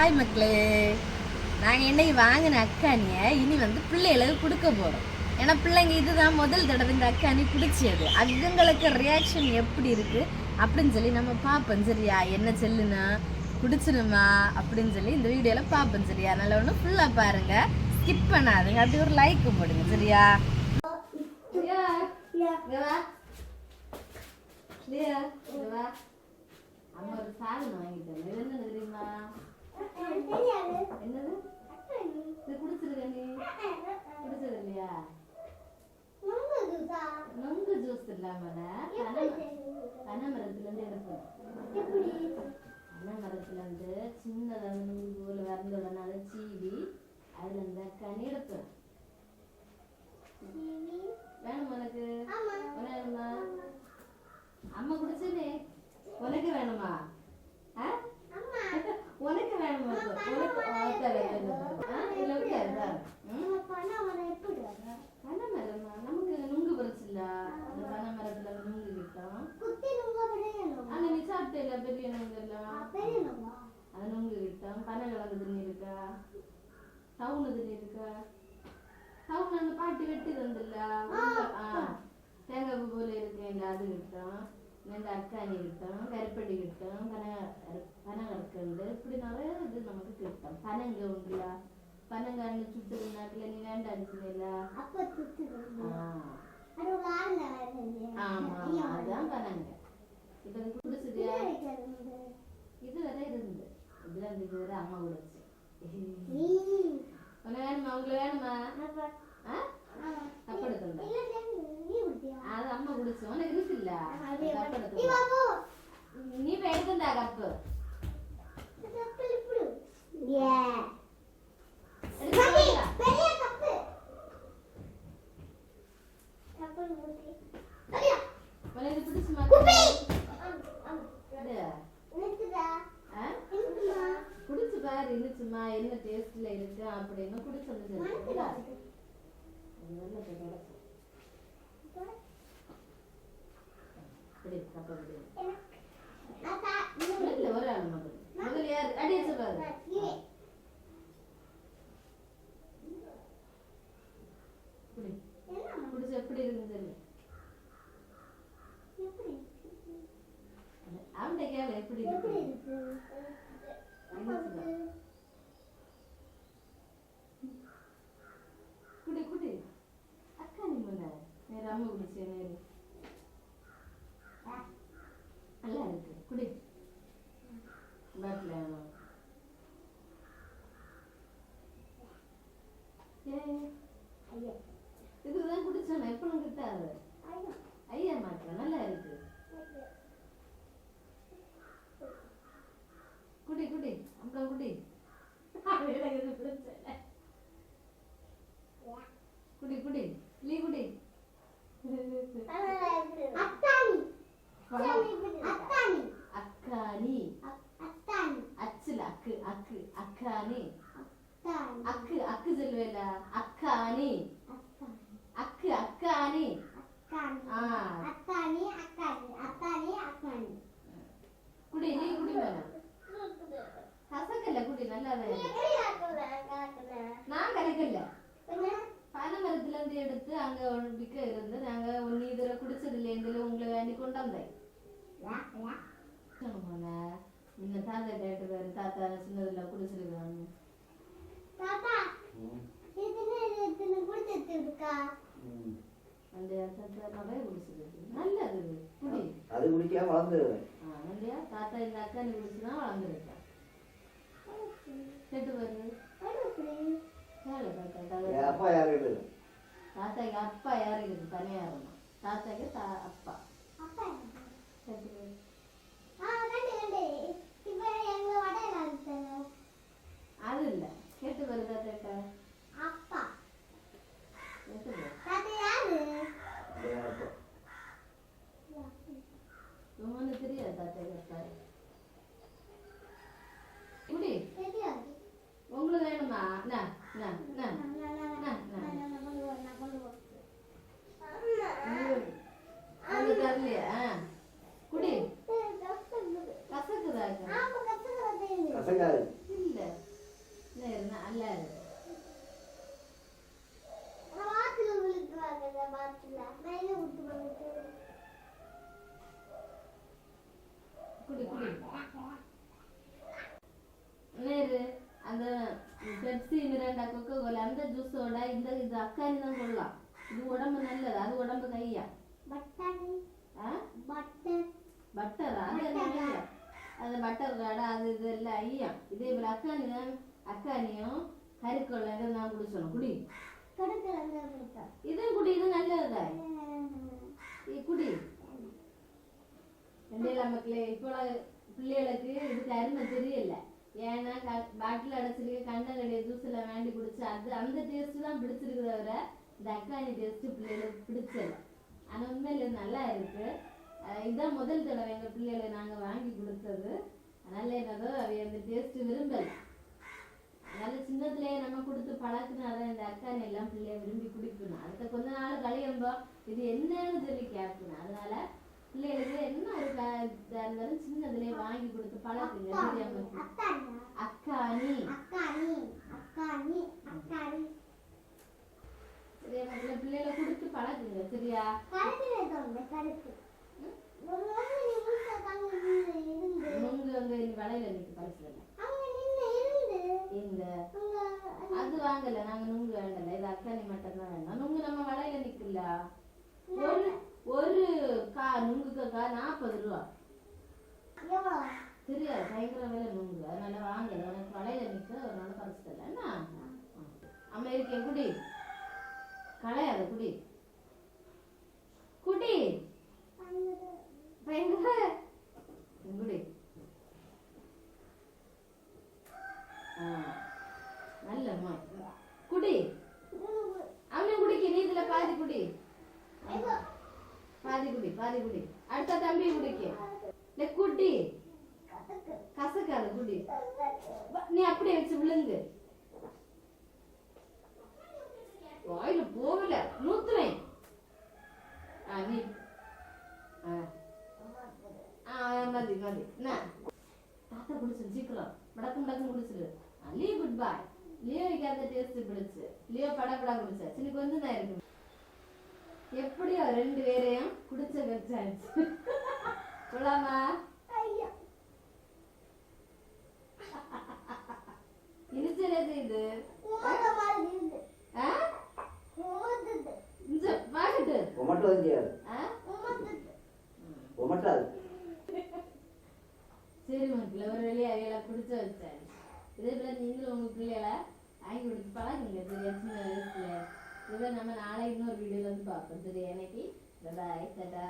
Hi மக்களே. நாங்கள் இன்னைக்கு வாங்கின அக்கானியை இனி வந்து பிள்ளைகளுக்கு கொடுக்க போகிறோம் ஏன்னா பிள்ளைங்க இதுதான் முதல் தடவை இந்த அக்கானி குடிச்சது. அதுங்களுக்கு ரியாக்ஷன் எப்படி இருக்கு? அப்படின்னு சொல்லி நம்ம பார்ப்போம். சரியா? என்ன சொல்லுனா? குடிச்சிருமா? அப்படின்னு சொல்லி இந்த வீடியோவில் பார்ப்போம். சரியா? நல்ல ஒன்று ஃபுல்லாக பாருங்க. ஸ்கிப் பண்ணாதுங்க. அப்படி ஒரு லைக் போடுங்க. சரியா. அம்மா ஒரு சாதனம் வாங்கிட்டேன் தெரியுமா? என்னது? இது குடிச்சிருக்க குடிச்சது இல்லையா? நொங்கு ஜூஸ்? இல்லாமல? பனை மரத்துல இருந்து எடுப்போம். இருந்து சின்னதாக நுங்கு போல வறந்த உடனே அதை சீவி அதுல இந்த கனி எடுப்பேன் வேணும் உனக்கு வேணுமா? அம்மா குடிச்சதே? உனக்கு வேணுமா? ஆ? உனக்கு வேணுமா? உனக்கு இல்ல? பனை மரமா? நமக்கு நுங்கு பறிச்சுல அந்த பனை மரத்துல நுங்கு கிட்டோம் அங்க நீ சாப்பிட்டேல பெரிய நுங்கு எல்லாம் அது நுங்கு. கிட்டோம் பனை கிழங்கு தண்ணி இருக்கா? டவுனு தண்ணி இருக்கா? டவுன் அந்த பாட்டி வெட்டி தந்துல்ல ஆ தேங்காய் போல இருக்கேன்ல அது கிட்டோம் இந்த அக்காணி கிட்டோம் கருப்பட்டி கிட்டோம் பனை பனை கற்கண்டு இப்படி நிறைய இது நமக்கு கிட்டோம் பனங்க உண்டுல பனங்கான்னு சுட்டு நாட்டில் நீ வேண்டாம் அடிச்சுல ஆமா ஆமா. அதான் பனங்க இப்ப இது குடிச்சிட்டியா? இது வரை இருந்து இதுல இருந்து இது வரை அம்மா குடிச்சு உனக்கு வேணுமா? உங்களுக்கு வேணுமா? எடுத்துண்டா அது அம்மா குடிச்சு. உனக்கு இருக்குல்ல நீ இப்ப எடுத்துண்டா கப்பு! உனக்கு பிடிச்சுமா? குடிச்சு பாரு இருந்துச்சுமா என்ன டேஸ்ட்ல இருக்கு அப்படின்னு குடிச்சு வந்து சொல்லுங்க. அது வெள்ளை போட்டு உடைச்சு. இப்படி கப்ப இப்படி. இல்ல, ஒரு ஆள் மட்டும். முதல்ல யாரு? அடி வச்சு பாரு. குடி. குடிச்சு எப்படி இருக்கு குடி குடி. அக்கா நீ முன்ன நேரம் அம்மா குடிச்சே Yeah. சொன்னோம்ல, நீங்க தாத்தா கேட்டு பாரு தாத்தா சின்னதுல குடிச்சிருக்காங்க அந்த தாத்தா நிறைய குடிச்சிருக்கு நல்லது குடி. அது குடிக்காம வளர்ந்துருவேன் இல்லையா? தாத்தா இந்த அக்கா நீ குடிச்சுதான் வளர்ந்துருக்கா கேட்டு பாரு. தாத்தா? தாத்தா அப்பா தாத்தாக்கு தா அப்பா கேட்டு பாரு அது இல்ல கேட்டு பாரு தாத்தாட்ட கேட்டு பாரு என் அப்பா அப்பா இப்படி உங்களுக்கு வேணுமா? என்ன என்ன என்ன கொக்கோ கோலா அந்த ஜூஸோட இந்த இது அக்கானி தான் கொள்ளலாம் இது உடம்பு நல்லது அது உடம்பு கையா பட்டரா அது ஐயா அது பட்டர் காடை அது இது எல்லாம் ஐயா இதே போல அக்கானி தான் அக்கானியும் கறிக்கொள்ள இதை நான் குடிச்சணும் குடி இது குடி இது நல்லதுதா இது குடி ரெண்டேல மக்களே இப்போ பிள்ளைகளுக்கு இதுக்கு அருமை தெரியல ஏன்னா க- பாட்டில் அடைச்சிருக்க கண்டனுடைய ஜூஸில் வேண்டி பிடிச்சி அது அந்த டேஸ்ட் தான் பிடிச்சிருக்கு தவிர இந்த அக்காணி டேஸ்ட் பிள்ளைகளுக்கு பிடிச்சல. ஆனால் உண்மையில நல்லா இருக்கு. இதுதான் முதல் தடவை எங்கள் பிள்ளைகளை நாங்கள் வாங்கி கொடுத்தது. அதனால என்னதோ அவை அந்த டேஸ்ட் விரும்பல. அதனால சின்னத்துலேயே நம்ம கொடுத்து பழக்கினாதான் இந்த அக்காணி எல்லாம் பிள்ளைய விரும்பி குடிக்கணும். அடுத்த கொஞ்ச நாள் கழியும்போ இது என்னன்னு சொல்லி கேட்கணும். அதனால பிள்ளைகளுக்கு என்ன இருந்தாலும் சின்னதுலயே வாங்கி கொடுத்து பழக்குங்க தெரியாம அக்கானி சரியா முதல்ல பிள்ளைகளை கொடுத்து பழக்குங்க சரியா? அங்க நிக்கு பரிசுல இந்த அது வாங்கல நாங்க நுங்கு வேண்டல இது அக்கானி மட்டும் தான் வேண்டாம் நுங்கு நம்ம வளையல நிக்கல ஒரு கா நுங்குக்கு நாற்பது ரூபா. தெரியாது பயங்கர விலை நுங்கு அதனால வாங்கல. உனக்கு வளையல நிக்க ஒரு நாள் பரிசு தரல என்ன? அமெரிக்கன் குடி. களையாத குடி பயங்கர குடி ஆ, நல்ல அம்மா குடி அவனும் குடிக்க நீ இதுல பாதி குடி பாதி குடி அடுத்த தம்பி குடிக்க இல்ல குடி கசக்காத குடி நீ அப்படியே வச்சு விழுந்து வாயில போகல நூத்துறேன் நீ மதி மதி என்ன தாத்தா குடிச்சிரு சீக்கிரம் மடக்கு மடக்கு குடிச்சிரு லீவ் குட் பாய் லியோக்கு வைக்காத டேஸ்ட் பிடிச்சு லியோ படப்படா குடிச்சா சின்ன கொஞ்சம் தான் இருக்கு எப்படியோ ரெண்டு பேரையும் குடிச்ச வச்சாச்சு சொல்லாமா இனிச்சல் எது இது? சரி மக்கள் ஒரு வழியா அவையெல்லாம் குடிச்ச வச்சாரு இதே போல நீங்களும் உங்க பிள்ளைகளை வாங்கி கொடுத்து பழகுங்க சரியா சின்ன வயசுல? இதை நம்ம நாளை இன்னொரு வீடியோல வந்து பார்ப்போம். சரியா எனக்கு. பாய் தடா